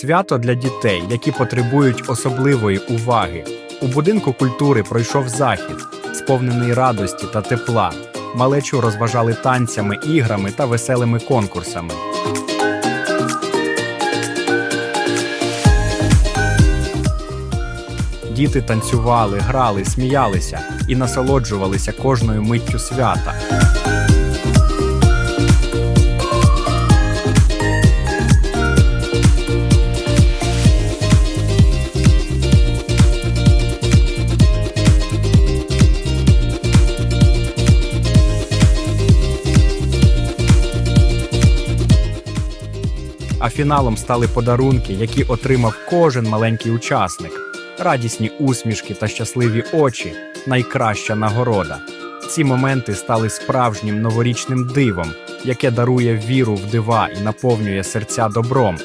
Свято для дітей, які потребують особливої уваги. У будинку культури пройшов захід, сповнений радості та тепла. Малечу розважали танцями, іграми та веселими конкурсами. Діти танцювали, грали, сміялися і насолоджувалися кожною миттю свята. А фіналом стали подарунки, які отримав кожен маленький учасник. Радісні усмішки та щасливі очі найкраща нагорода. Ці моменти стали справжнім новорічним дивом, яке дарує віру в дива і наповнює серця добром.